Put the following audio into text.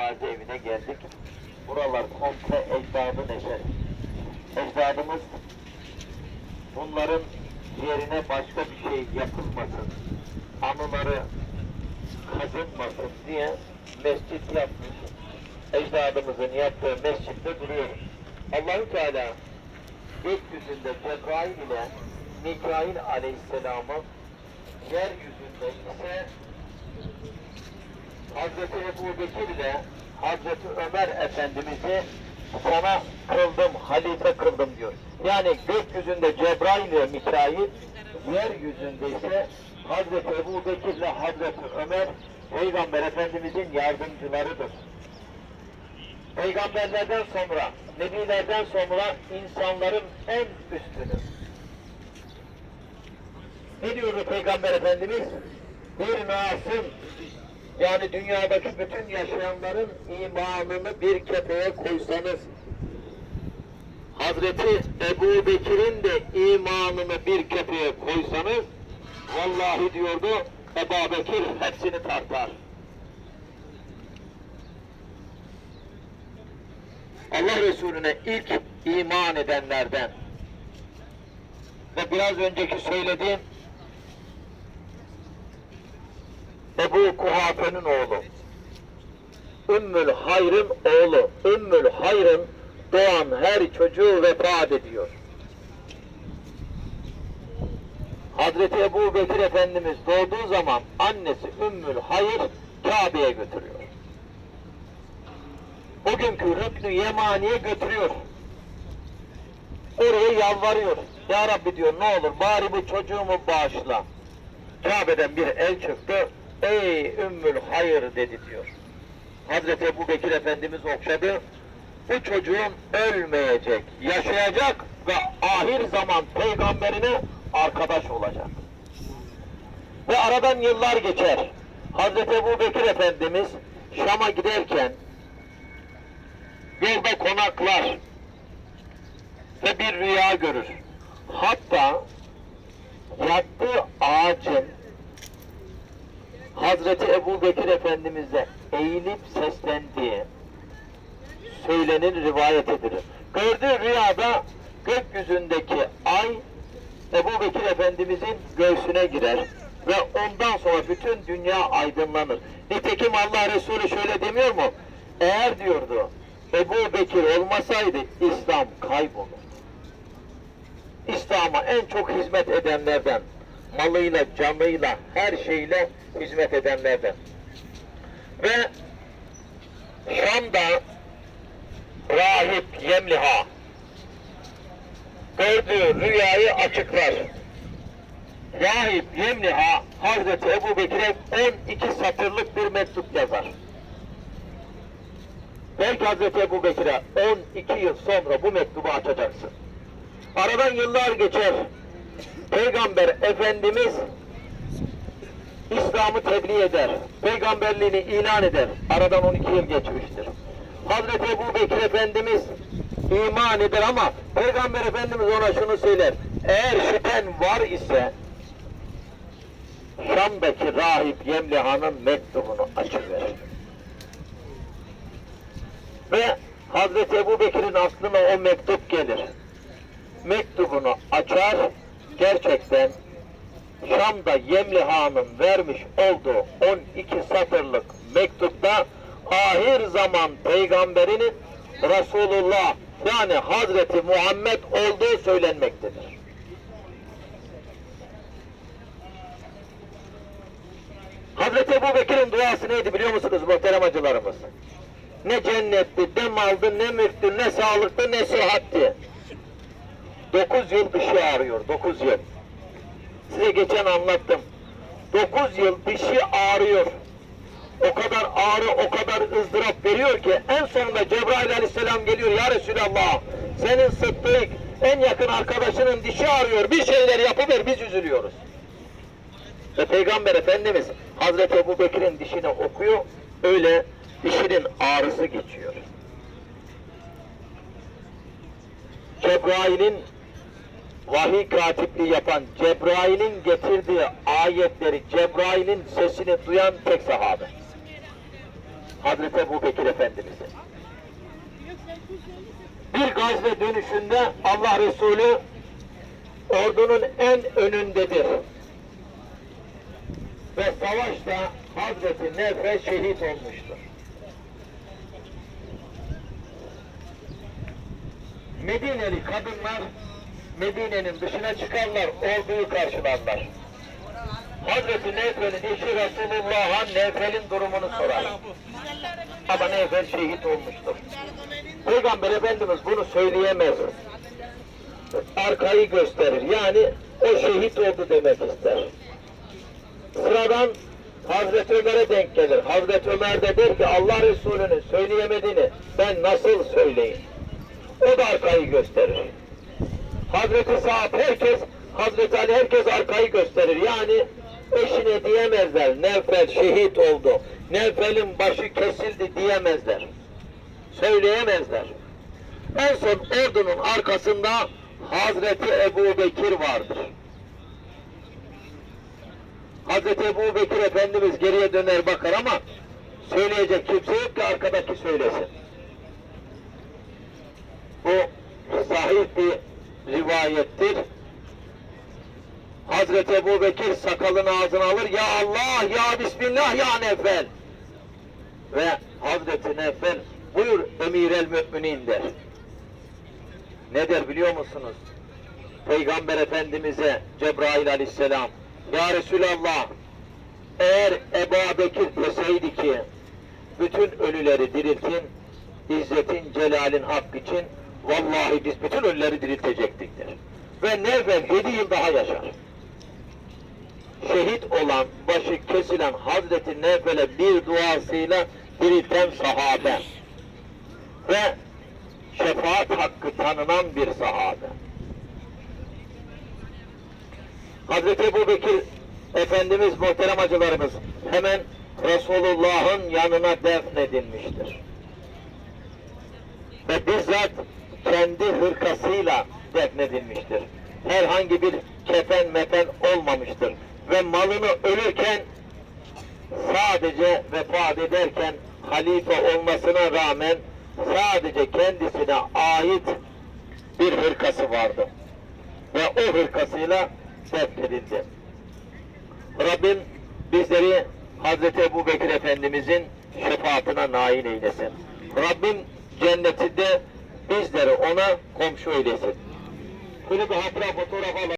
mütevazi evine geldik. Buralar komple ecdadın eseri. Ecdadımız bunların yerine başka bir şey yapılmasın, anıları kazınmasın diye mescit yapmış. Ecdadımızın yaptığı mescitte duruyoruz. Allahu Teala gökyüzünde Cebrail ile Mikail Aleyhisselam'ı yeryüzünde ise Hazreti Ebu Bekir ile Hazreti Ömer Efendimiz'i sana kıldım, halife kıldım diyor. Yani gökyüzünde Cebrail ile Mikail, yeryüzünde ise Hazreti Ebu Bekir ile Hazreti Ömer Peygamber Efendimiz'in yardımcılarıdır. Peygamberlerden sonra, nebilerden sonra insanların en üstünü. Ne diyordu Peygamber Efendimiz? Bir nasım, yani dünyadaki bütün yaşayanların imanını bir kefeye koysanız, Hazreti Ebu Bekir'in de imanını bir kefeye koysanız, vallahi diyordu, Ebu Bekir hepsini tartar. Allah Resulüne ilk iman edenlerden ve biraz önceki söylediğim Ebu Kuhafe'nin oğlu Ümmül Hayr'ın oğlu Ümmül Hayr'ın doğan her çocuğu vefat ediyor. Hazreti Ebu Bekir Efendimiz doğduğu zaman annesi Ümmül Hayr Kabe'ye götürüyor. O günkü Rüknü Yemani'ye götürüyor. Oraya yalvarıyor. Ya Rabbi diyor ne olur bari bu çocuğumu bağışla. Kabe'den bir el çıktı. Ey Ümmül Hayır dedi diyor. Hazreti Ebu Bekir Efendimiz okşadı. Bu çocuğun ölmeyecek, yaşayacak ve ahir zaman peygamberine arkadaş olacak. Ve aradan yıllar geçer. Hazreti Ebu Bekir Efendimiz Şam'a giderken yolda konaklar ve bir rüya görür. Hatta yattığı ağacın Hazreti Ebu Bekir Efendimiz'e eğilip seslendiği söylenir, rivayet edilir. Gördüğü rüyada gökyüzündeki ay Ebu Bekir Efendimiz'in göğsüne girer ve ondan sonra bütün dünya aydınlanır. Nitekim Allah Resulü şöyle demiyor mu? Eğer diyordu Ebu Bekir olmasaydı İslam kaybolur. İslam'a en çok hizmet edenlerden, malıyla, canıyla, her şeyle hizmet edenlerden. Ve Şam'da rahip Yemliha gördüğü rüyayı açıklar. Rahip Yemliha Hazreti Ebu Bekir'e 12 satırlık bir mektup yazar. Belki Hazreti Ebu Bekir'e 12 yıl sonra bu mektubu açacaksın. Aradan yıllar geçer. Peygamber Efendimiz İslam'ı tebliğ eder. Peygamberliğini ilan eder. Aradan 12 yıl geçmiştir. Hazreti Ebu Bekir Efendimiz iman eder ama Peygamber Efendimiz ona şunu söyler. Eğer şüphen var ise Şam'daki rahip Yemliha'nın mektubunu açıverir. Ve Hazreti Ebu Bekir'in aklına o mektup gelir. Mektubunu açar, gerçekten Şam'da Yemliha'nın vermiş olduğu 12 satırlık mektupta ahir zaman peygamberinin Resulullah yani Hazreti Muhammed olduğu söylenmektedir. Hazreti Ebu Bekir'in duası neydi biliyor musunuz muhterem acılarımız? Ne cennetti, ne maldı, ne mülktü, ne sağlıktı, ne sıhhatti. Dokuz yıl dışı ağrıyor, dokuz yıl. Size geçen anlattım. Dokuz yıl dişi ağrıyor. O kadar ağrı, o kadar ızdırap veriyor ki en sonunda Cebrail aleyhisselam geliyor. Ya Resulallah senin sıddık en yakın arkadaşının dişi ağrıyor. Bir şeyler yapıver biz üzülüyoruz. Ve Peygamber Efendimiz Hazreti Ebu Bekir'in dişine okuyor. Öyle dişinin ağrısı geçiyor. Cebrail'in vahiy katipliği yapan Cebrail'in getirdiği ayetleri, Cebrail'in sesini duyan tek sahabe. Hazreti Ebu Bekir Efendimiz'i. Bir gazve dönüşünde Allah Resulü ordunun en önündedir. Ve savaşta Hazreti Nefre şehit olmuştur. Medineli kadınlar Medine'nin dışına çıkarlar, orduyu karşılarlar. Hazreti Nefre'nin eşi Resulullah'a Nefre'nin durumunu sorar. Ama Nefre şehit olmuştur. Peygamber Efendimiz bunu söyleyemez. Arkayı gösterir. Yani o şehit oldu demek ister. Sıradan Hazreti Ömer'e denk gelir. Hazreti Ömer de der ki Allah Resulü'nün söyleyemediğini ben nasıl söyleyeyim? O da arkayı gösterir. Hazreti Sa'd herkes, Hazreti Ali herkes arkayı gösterir. Yani eşine diyemezler. Nevfel şehit oldu. Nevfel'in başı kesildi diyemezler. Söyleyemezler. En son ordunun arkasında Hazreti Ebu Bekir vardır. Hazreti Ebu Bekir Efendimiz geriye döner bakar ama söyleyecek kimse yok ki arkadaki söylesin. Bu sahih bir rivayettir. Hazreti Ebu Bekir sakalını ağzına alır. Ya Allah, ya Bismillah, ya Nefel. Ve Hazreti Nefel buyur emir el müminin der. Ne der biliyor musunuz? Peygamber Efendimiz'e Cebrail aleyhisselam Ya Resulallah eğer Ebu Bekir deseydi ki bütün ölüleri diriltin İzzetin, celalin hak için vallahi biz bütün ölüleri diriltecektik der. Ve Nevvel yedi yıl daha yaşar. Şehit olan, başı kesilen Hazreti Nevvel'e bir duasıyla dirilten sahabe. Ve şefaat hakkı tanınan bir sahabe. Hazreti Ebu Bekir Efendimiz muhterem acılarımız hemen Resulullah'ın yanına defnedilmiştir. Ve bizzat kendi hırkasıyla defnedilmiştir. Herhangi bir kefen mefen olmamıştır. Ve malını ölürken sadece vefat ederken halife olmasına rağmen sadece kendisine ait bir hırkası vardı. Ve o hırkasıyla defnedildi. Rabbim bizleri Hazreti Ebu Bekir Efendimizin şefaatine nail eylesin. Rabbim cennetinde bizleri ona komşu eylesin. Bunu bir hatıra fotoğraf alalım.